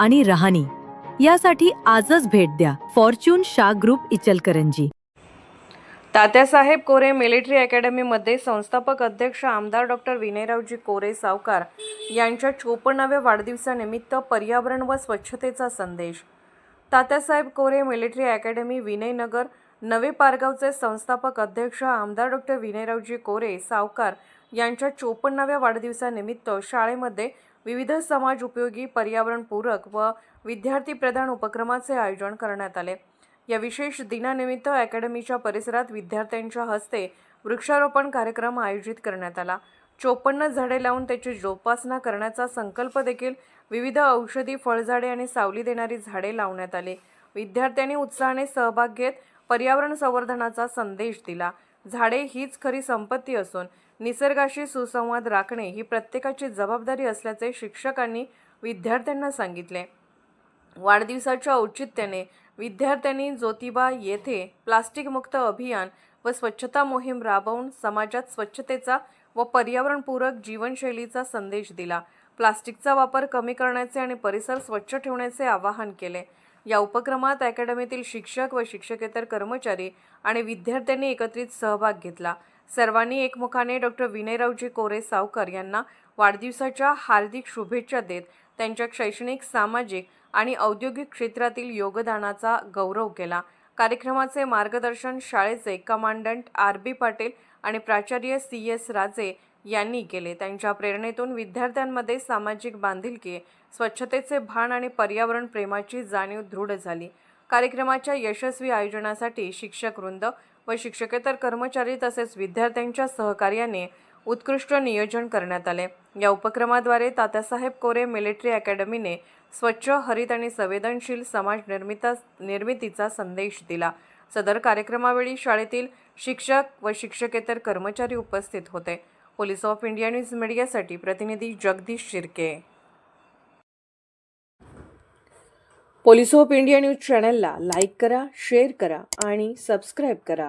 आणि रहाणी. यासाठी आजच भेट द्या. Fortune Shah group Ichalkaranji. Tatyasaheb Kore military अकॅडमीमध्ये संस्थापक अध्यक्ष आमदार डॉक्टर विनयरावजी कोरे सावकार यांच्या चोपन्नाव्या वाढदिवसानिमित्त पर्यावरण व स्वच्छतेचा संदेश. तात्यासाहेब कोरे मिलिटरी अकॅडमी विनयनगर नवे पारगावचे संस्थापक अध्यक्ष आमदार डॉक्टर विनयरावजी कोरे सावकार यांच्या चोपन्नाव्या वाढदिवसानिमित्त शाळेमध्ये विविध समाज उपयोगी पर्यावरणपूरक व विद्यार्थी प्रधान उपक्रमाचे आयोजन करण्यात आले. या विशेष दिनानिमित्त अकॅडमीच्या परिसरात विद्यार्थ्यांच्या हस्ते वृक्षारोपण कार्यक्रम आयोजित करण्यात आला. चोपन्न झाडे लावून त्याची जोपासना करण्याचा संकल्प देखील विविध औषधी फळझाडे आणि सावली देणारी झाडे लावण्यात आली. विद्यार्थ्यांनी उत्साहाने सहभाग घेत पर्यावरण संवर्धनाचा संदेश दिला. झाडे हीच खरी संपत्ती असून निसर्गाशी सुसंवाद राखणे ही प्रत्येकाची जबाबदारी असल्याचे शिक्षकांनी विद्यार्थ्यांना सांगितले. वाढदिवसाच्या औचित्याने विद्यार्थ्यांनी ज्योतिबा येथे प्लास्टिकमुक्त अभियान व स्वच्छता मोहीम राबवून समाजात स्वच्छतेचा व पर्यावरणपूरक जीवनशैलीचा संदेश दिला. प्लास्टिकचा वापर कमी करण्याचे आणि परिसर स्वच्छ ठेवण्याचे आवाहन केले. या उपक्रमात अकॅडमीतील शिक्षक व शिक्षकेतर कर्मचारी आणि विद्यार्थ्यांनी एकत्रित सहभाग घेतला. सर्वांनी एकमुखाने डॉक्टर विनयरावजी कोरे सावकर यांना वाढदिवसाच्या हार्दिक शुभेच्छा देत त्यांच्या शैक्षणिक सामाजिक आणि औद्योगिक क्षेत्रातील योगदानाचा गौरव केला. कार्यक्रमाचे मार्गदर्शन शाळेचे कमांडंट आर बी पाटील आणि प्राचार्य सी एस राजे यांनी केले. त्यांच्या प्रेरणेतून विद्यार्थ्यांमध्ये सामाजिक बांधिलकी स्वच्छतेचे भान आणि पर्यावरण प्रेमाची जाणीव दृढ झाली. कार्यक्रमाच्या यशस्वी आयोजनासाठी शिक्षक वृंद व शिक्षकेतर कर्मचारी तसेच विद्यार्थ्यांच्या सहकार्याने उत्कृष्ट नियोजन करण्यात आले. या उपक्रमाद्वारे तात्यासाहेब कोरे मिलिटरी अकॅडमीने स्वच्छ हरित आणि संवेदनशील समाज निर्मिता निर्मितीचा संदेश दिला. सदर कार्यक्रमावेळी शाळेतील शिक्षक व शिक्षकेतर कर्मचारी उपस्थित होते. पोलीस ऑफ इंडिया न्यूज मीडियासाठी प्रतिनिधी Jagdish Shirke. Police of India news चॅनलला लाईक करा शेअर करा आणि सबस्क्राईब करा.